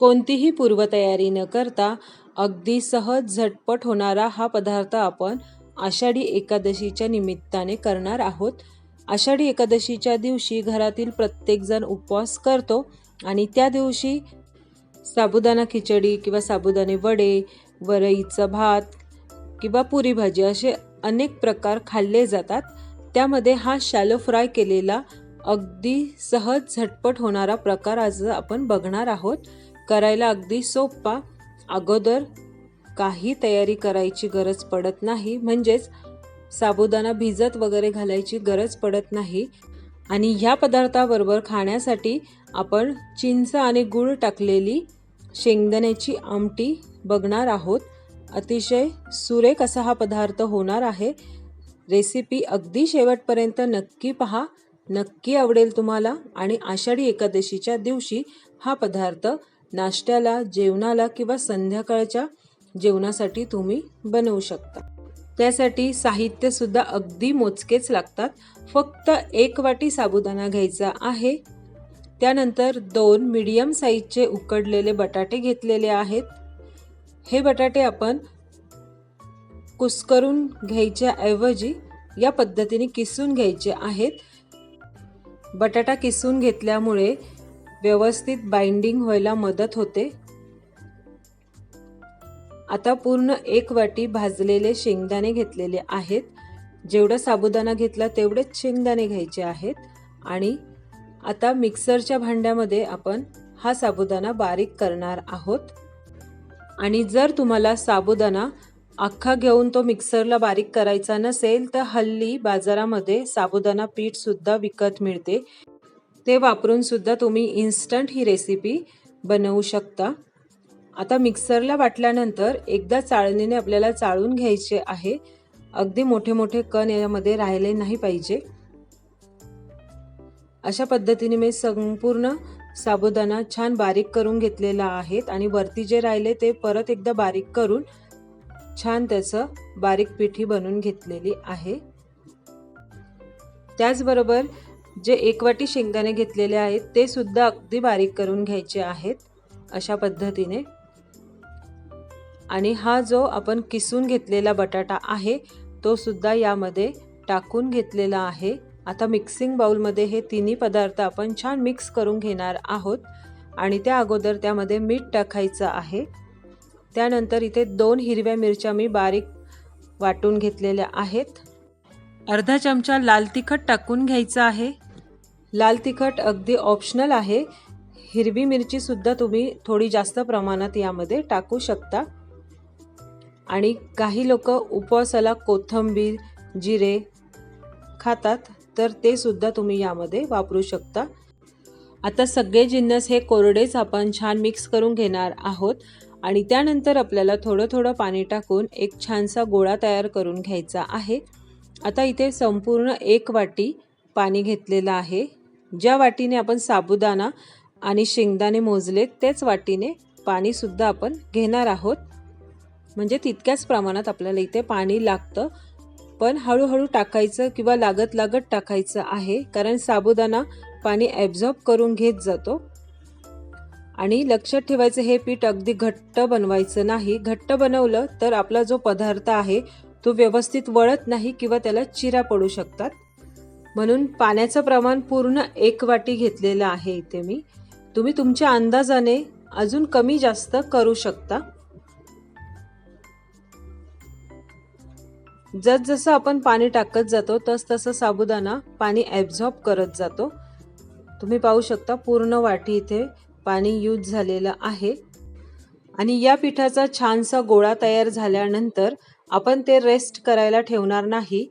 कोणतीही पूर्वतयारी न करता अगदी सहज झटपट होणारा हा पदार्थ आपण आषाढी एकादशीच्या निमित्ताने करणार आहोत. आषाढी एकादशीच्या दिवशी घरातील प्रत्येकजण उपवास करतो आणि त्या दिवशी साबुदाणा खिचडी किंवा साबुदाणे वडे वरईचा भात किंवा पुरी भाजी असे अनेक प्रकार खाल्ले जातात. त्यामध्ये हा शॅलो फ्राय केलेला अगदी सहज झटपट होणारा प्रकार आज आपण बघणार आहोत. करायला अगदी सोपा अगोदर काही तयारी करायची गरज पडत नाही. म्हणजेच साबुदाणा भिजत वगैरे घालायची गरज पडत नाही. आणि ह्या पदार्थाबरोबर खाण्यासाठी आपण चिंच आणि गूळ टाकलेली शेंगदाण्याची आमटी बघणार आहोत. अतिशय सुरेख असा हा पदार्थ होणार आहे. रेसिपी अगदी शेवटपर्यंत नक्की पहा. नक्की आवडेल तुम्हाला. आणि आषाढी एकादशीच्या दिवशी हा पदार्थ नाश्त्याला जेवणाला किंवा संध्याकाळच्या जेवणासाठी तुम्ही बनवू शकता. त्यासाठी साहित्यसुद्धा अगदी मोजकेच लागतात. फक्त एक वाटी साबुदाणा घ्यायचा आहे. त्यानंतर दोन मीडियम साईजचे उकडलेले बटाटे घेतलेले आहेत. हे बटाटे आपण कुस्करून घ्यायच्याऐवजी या पद्धतीने किसून घ्यायचे आहेत. बटाटा किसून घेतल्यामुळे व्यवस्थित बाइंडिंग व्हायला मदत होते. आता पूर्ण एक वाटी भाजलेले शेंगदाणे घेतलेले आहेत. जेवढा साबुदाणा घेतला तेवढेच शेंगदाणे घ्यायचे आहेत. आणि आता मिक्सरच्या भांड्यामध्ये आपण हा साबुदाणा बारीक करणार आहोत. आणि जर तुम्हाला साबुदाणा अख्खा घेऊन तो मिक्सरला बारीक करायचा नसेल तर हल्ली बाजारामध्ये साबुदाणा पीठसुद्धा विकत मिळते. ते वापरून सुद्धा तुम्ही इन्स्टंट ही रेसिपी बनवू शकता. आता मिक्सरला वाटल्यानंतर एकदा चाळणीने आपल्याला चाळून घ्यायचे आहे. अगदी मोठे मोठे कण यामध्ये राहिले नाही पाहिजे. अशा पद्धतीने मी संपूर्ण साबुदाणा छान बारीक करून घेतलेला आहेत आणि वरती जे राहिले ते परत एकदा बारीक करून छान त्याचं बारीक पिठी बनवून घेतलेली आहे. त्याचबरोबर जे एकवटी शेंगदाणे घेतलेले आहेत ते सुद्धा अगदी बारीक करून घ्यायचे आहेत अशा पद्धतीने. आणि हा जो आपण किसून घेतलेला बटाटा आहे तो सुद्धा यामध्ये टाकून घेतलेला आहे. आता मिक्सिंग बाउलमध्ये हे तिन्ही पदार्थ आपण छान मिक्स करून घेणार आहोत आणि त्या अगोदर त्यामध्ये मीठ टाकायचं आहे. त्यानंतर इथे दोन हिरव्या मिरच्या मी बारीक वाटून घेतलेल्या आहेत. अर्धा चमचा लाल तिखट टाकून घ्यायचं आहे. लाल तिखट अगदी ऑप्शनल आहे. हिरवी मिरचीसुद्धा तुम्ही थोडी जास्त प्रमाणात यामध्ये टाकू शकता. आणि काही लोक उपवासाला कोथंबीर जिरे खातात तर ते सुद्धा तुम्ही यामध्ये वापरू शकता. आता सगळे जिन्नस हे कोरडेच आपण छान मिक्स करून घेणार आहोत. आणि त्यानंतर आपल्याला थोडं थोडं पाणी टाकून एक छानसा गोळा तयार करून घ्यायचा आहे. आता इथे संपूर्ण एक वाटी पाणी घेतलेलं आहे. ज्या वाटीने आपण साबुदाणा आणि शेंगदाणे मोजलेत त्याच वाटीने पाणीसुद्धा आपण घेणार आहोत. म्हणजे तितक्याच प्रमाणात आपल्याला इथे पाणी लागतं. पण हळूहळू टाकायचं किंवा लागत लागत टाकायचं आहे कारण साबुदाणा पाणी ॲब्झॉर्ब करून घेत जातो. आणि लक्षात ठेवायचं हे पीठ अगदी घट्ट बनवायचं नाही. घट्ट बनवलं तर आपला जो पदार्थ आहे तो व्यवस्थित वळत नाही किंवा त्याला चिरा पडू शकतात. म्हणून पाण्याचं प्रमाण पूर्ण एक वाटी घेतलेलं आहे इथे मी. तुम्ही तुमच्या अंदाजाने अजून कमी जास्त करू शकता. जसजसं आपण पाणी टाकत जातो तस तसं साबुदाणा पाणी ॲब्झॉर्ब करत जातो. तुम्ही पाहू शकता पूर्ण वाटी इथे पाणी यूज झालेलं आहे. आणि या पिठाचा छानसा गोळा तयार झाल्यानंतर आपण ते रेस्ट करायला ठेवणार नाही.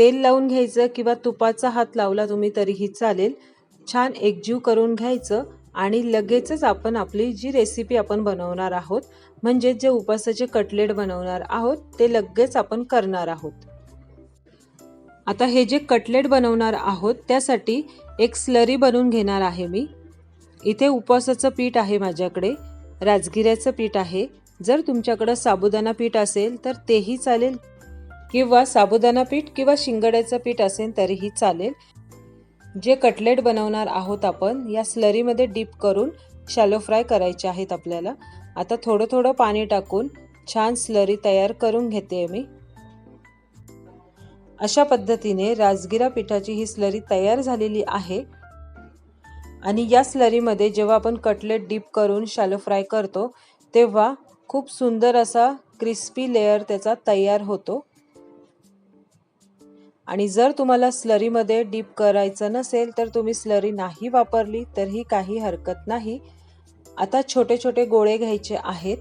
तेल लावून घ्यायचं किंवा तुपाचा हात लावला तुम्ही तरीही चालेल. छान एकजीव करून घ्यायचं आणि लगेचच आपण आपली जी रेसिपी आपण बनवणार आहोत म्हणजे जे उपासाचे कटलेट बनवणार आहोत ते लगेच आपण करणार आहोत. आता हे जे कटलेट बनवणार आहोत त्यासाठी एक स्लरी बनवून घेणार आहे मी. इथे उपवासाचं पीठ आहे माझ्याकडे राजगिऱ्याचं पीठ आहे. जर तुमच्याकडं साबुदाणा पीठ असेल तर तेही चालेल किंवा साबुदाणा पीठ किंवा शिंगड्याचं पीठ असेल तरीही चालेल. जे कटलेट बनवणार आहोत आपण या स्लरीमध्ये डीप करून शॅलो फ्राय करायचे आहेत आपल्याला. आता थोडं थोडं पाणी टाकून छान स्लरी तयार करून घेते मी. अशा पद्धतीने राजगिरा पिठाची ही स्लरी तयार झालेली आहे. आणि या स्लरीमध्ये जेव्हा आपण कटलेट डीप करून शॅलो फ्राय करतो तेव्हा खूप सुंदर असा क्रिस्पी लेअर त्याचा तयार होतो. आणि जर तुम्हाला स्लरीमध्ये डीप करायचं नसेल तर तुम्ही स्लरी नाही वापरली तरीही काही हरकत नाही. आता छोटे छोटे गोळे घ्यायचे आहेत.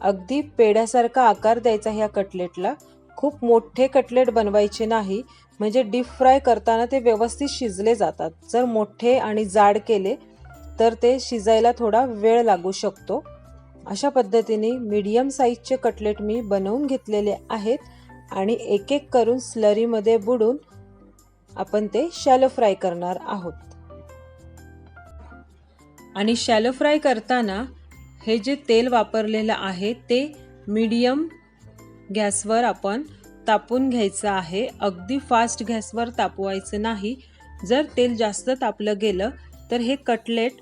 अगदी पेढ्यासारखा आकार द्यायचा ह्या कटलेटला. खूप मोठे कटलेट बनवायचे नाही. म्हणजे डीप फ्राय करताना ते व्यवस्थित शिजले जातात. जर मोठे आणि जाड केले तर ते शिजायला थोडा वेळ लागू शकतो. अशा पद्धतीने मीडियम साईजचे कटलेट मी बनवून घेतलेले आहेत. आणि एक एक करून स्लरीमध्ये बुडून आपण ते शॅलो फ्राय करणार आहोत. आणि शॅलो फ्राय करताना हे जे तेल वापरलेलं आहे ते मीडियम गॅसवर आपण तापून घ्यायचं आहे. अगदी फास्ट गॅसवर तापवायचं नाही. जर तेल जास्त तापलं गेलं तर हे कटलेट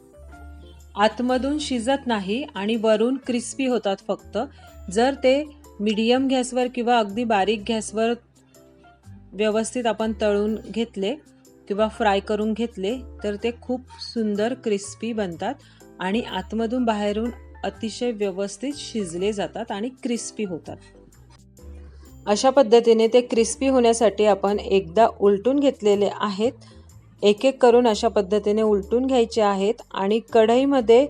आतमधून शिजत नाही आणि वरून क्रिस्पी होतात फक्त. जर ते मीडियम गॅसवर किंवा अगदी बारीक गॅसवर व्यवस्थित आपण तळून घेतले किंवा फ्राय करून घेतले तर ते खूप सुंदर क्रिस्पी बनतात आणि आतमधून बाहेरून अतिशय व्यवस्थित शिजले जातात आणि क्रिस्पी होतात. अशा पद्धतीने ते क्रिस्पी होण्यासाठी आपण एकदा उलटून घेतलेले आहेत. एक एक करून अशा पद्धतीने उलटून घ्यायचे आहेत आणि कढईमध्ये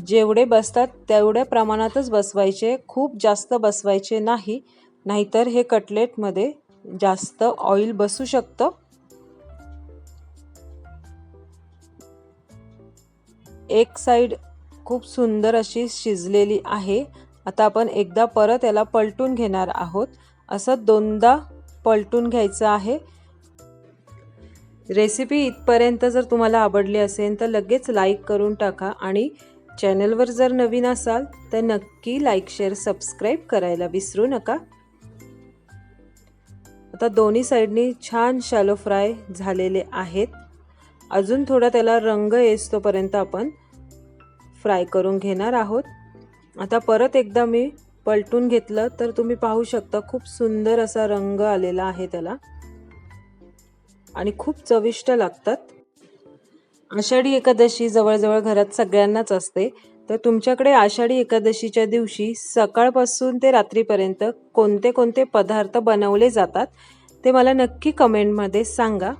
जेवढे बसतात तेवढ्या प्रमाणातच बसवायचे खूप जास्त बसवायचे नाही नाहीतर हे कटलेटमध्ये जास्त ऑइल बसू शकतं. एक साईड खूप सुंदर अशी शिजलेली आहे. आता आपण एकदा परत याला पलटून घेणार आहोत. असं दोनदा पलटून घ्यायचं आहे. रेसिपी इथपर्यंत जर तुम्हाला आवडली असेल तर लगेच लाईक करून टाका आणि चॅनलवर जर नवीन असाल तर नक्की लाईक शेअर सबस्क्राईब करायला विसरू नका. आता दोन्ही साईडनी छान शॅलो फ्राय झालेले आहेत. अजून थोडा त्याला रंग येतोपर्यंत आपण फ्राय करून घेणार आहोत. आता परत एकदा मी पलटून घेतलं तर तुम्ही पाहू शकता खूप सुंदर असा रंग आलेला आहे त्याला. आणि खूप चविष्ट लागतात. आषाढी एकादशी जवळजवळ घरात सगळ्यांनाच असते. तर तुमच्याकडे आषाढी एकादशीच्या दिवशी सकाळपासून ते रात्रीपर्यंत कोणते कोणते पदार्थ बनवले जातात? ते मला नक्की कमेंटमध्ये सांगा.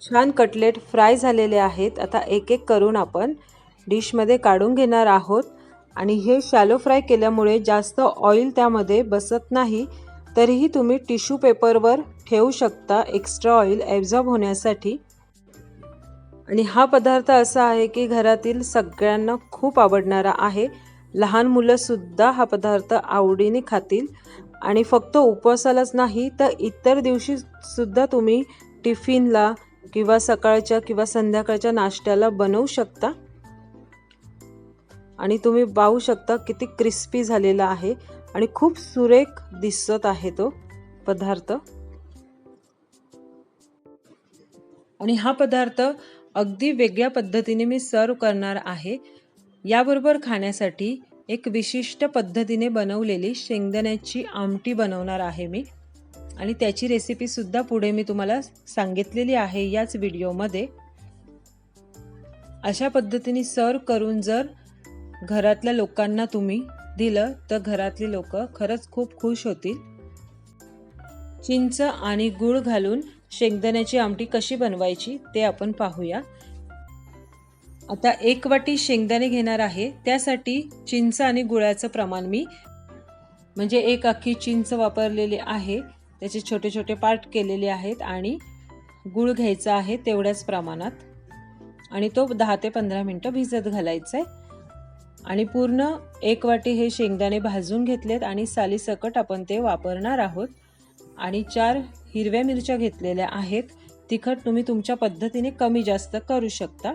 छान कटलेट फ्राय झालेले आहेत. आता एक एक करून आपण डिशमध्ये काढून घेणार आहोत. आणि हे शॅलो फ्राय केल्यामुळे जास्त ऑइल त्यामध्ये बसत नाही. तरीही तुम्ही टिश्यू पेपरवर ठेवू शकता. एक्स्ट्रा ऑइल ॲब्झॉर्ब होण्यासाठी. आणि हा पदार्थ असा आहे की घरातील सगळ्यांना खूप आवडणारा आहे. लहान मुलंसुद्धा हा पदार्थ आवडीने खातील. आणि फक्त उपवासालाच नाही तर इतर दिवशीसुद्धा तुम्ही टिफिनला किंवा सकाळच्या किंवा संध्याकाळच्या नाश्त्याला बनवू शकता. आणि तुम्ही पाहू शकता किती क्रिस्पी झालेला आहे आणि खूप सुरेख दिसत आहे तो पदार्थ. आणि हा पदार्थ अगदी वेगळ्या पद्धतीने मी सर्व करणार आहे. याबरोबर खाण्यासाठी एक विशिष्ट पद्धतीने बनवलेली शेंगदाण्याची आमटी बनवणार आहे मी. आणि त्याची रेसिपीसुद्धा पुढे मी तुम्हाला सांगितलेली आहे याच व्हिडिओमध्ये अशा पद्धतीने सर्व करून जर घरातल्या लोकांना तुम्ही दिलं तर घरातली लोक खरंच खूप खुश होतील. चिंच आणि गूळ घालून शेंगदाण्याची आमटी कशी बनवायची ते आपण पाहूया. आता एक वाटी शेंगदाणे घेणार आहे. त्यासाठी चिंच आणि गुळाचं प्रमाण मी म्हणजे एक अख्खी चिंच वापरलेली आहे. त्याचे छोटे छोटे पार्ट केलेले आहेत आणि गुळ घ्यायचा आहे तेवढ्याच प्रमाणात. आणि तो दहा ते पंधरा मिनटं भिजत घालायचा आहे आणि पूर्ण एक वाटी हे शेंगदाणे भाजून घेतलेत आणि सालीसकट आपण ते वापरणार आहोत. आणि चार हिरव्या मिरच्या घेतलेल्या आहेत. तिखट तुम्ही तुमच्या पद्धतीने कमी जास्त करू शकता.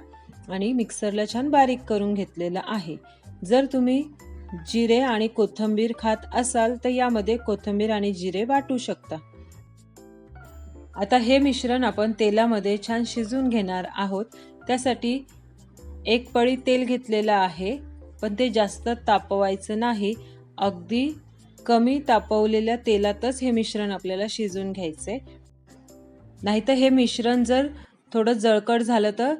आणि मिक्सरला छान बारीक करून घेतलेलं आहे. जर तुम्ही जिरे आणि कोथिंबीर खात असाल तर यामध्ये कोथिंबीर आणि जिरे वाटू शकता. आता हे मिश्रण आपण तेलामध्ये छान शिजून घेणार आहोत. त्यासाठी एक पळी तेल घेतलेलं आहे पण ते जास्त तापवायचं नाही. अगदी कमी तापवलेल्या तेलातच हे मिश्रण आपल्याला शिजून घ्यायचे नाहीतर हे मिश्रण जर थोडं जळकट झालं तर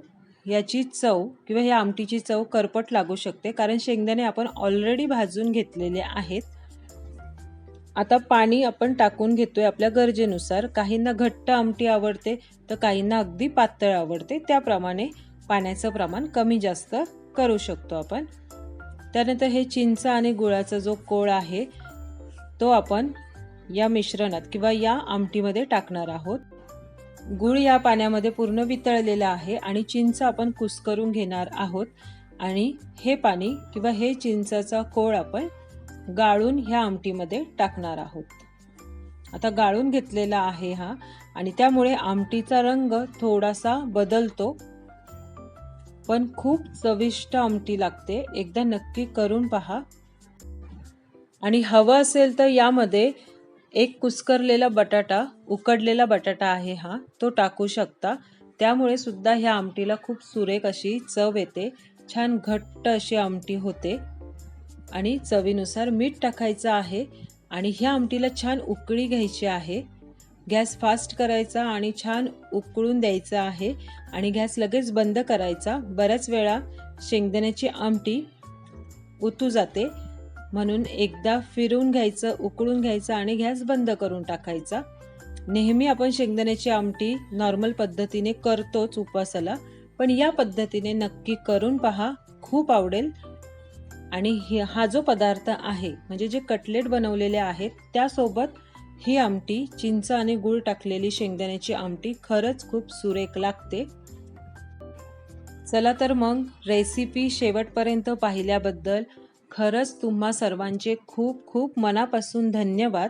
याची चव किंवा या आमटीची चव करपट लागू शकते कारण शेंगदाणे आपण ऑलरेडी भाजून घेतलेले आहेत. आता पाणी आपण टाकून घेतोय आपल्या गरजेनुसार. काहींना घट्ट आमटी आवडते तर काहींना अगदी पातळ आवडते. त्याप्रमाणे पाण्याचं प्रमाण कमी जास्त करू शकतो आपण. त्यानंतर हे चिंच आणि गुळाचा जो कोळ आहे तो आपण या मिश्रणात किंवा या आमटीमध्ये टाकणार आहोत. गुळ या पाण्यामध्ये पूर्ण वितळलेला आहे आणि चिंच आपण कुस्करून घेणार आहोत. आणि हे पाणी किंवा हे चिंचाचा कोळ आपण गाळून ह्या आमटीमध्ये टाकणार आहोत. आता गाळून घेतलेला आहे हा आणि त्यामुळे आमटीचा रंग थोडासा बदलतो. पण खूप चविष्ट आमटी लागते. एकदा नक्की करून पहा. आणि हवं असेल तर यामध्ये एक कुस्करलेला बटाटा उकडलेला बटाटा आहे हा तो टाकू शकता. त्यामुळे सुद्धा ह्या आमटीला खूप सुरेख अशी चव येते. छान घट्ट अशी आमटी होते. आणि चवीनुसार मीठ टाकायचं आहे. आणि ह्या आमटीला छान उकळी घ्यायची आहे. गॅस फास्ट करायचा आणि छान उकळून द्यायचा आहे. आणि गॅस लगेच बंद करायचा. बऱ्याच वेळा शेंगदाण्याची आमटी उतू जाते. म्हणून एकदा फिरून घ्यायचं उकळून घ्यायचं आणि गॅस बंद करून टाकायचा. नेहमी आपण शेंगदाण्याची आमटी नॉर्मल पद्धतीने करतोच उपवासाला पण या पद्धतीने नक्की करून पहा खूप आवडेल. आणि हा जो पदार्थ आहे म्हणजे जे कटलेट बनवलेले आहेत त्यासोबत ही आमटी चिंच आणि गूळ टाकलेली शेंगदाण्याची आमटी खरंच खूप सुरेख लागते. चला तर मग रेसिपी शेवटपर्यंत पाहिल्याबद्दल खरंच तुम्हा सर्वांचे खूप खूप मनापासून धन्यवाद.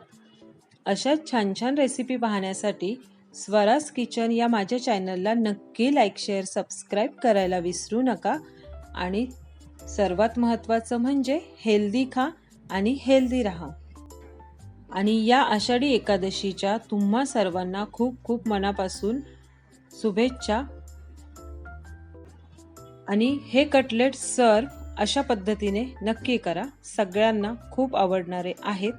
अशाच छान छान रेसिपी पाहण्यासाठी स्वराज किचन या माझ्या चॅनलला नक्की लाईक शेअर सबस्क्राईब करायला विसरू नका. आणि सर्वात महत्त्वाचं म्हणजे हेल्दी खा आणि हेल्दी राहा. आणि या आषाढी एकादशीच्या तुम्हा सर्वांना खूप खूप मनापासून शुभेच्छा. आणि हे कटलेट सर्व अशा पद्धतीने नक्की करा. सगळ्यांना खूप आवडणारे आहेत.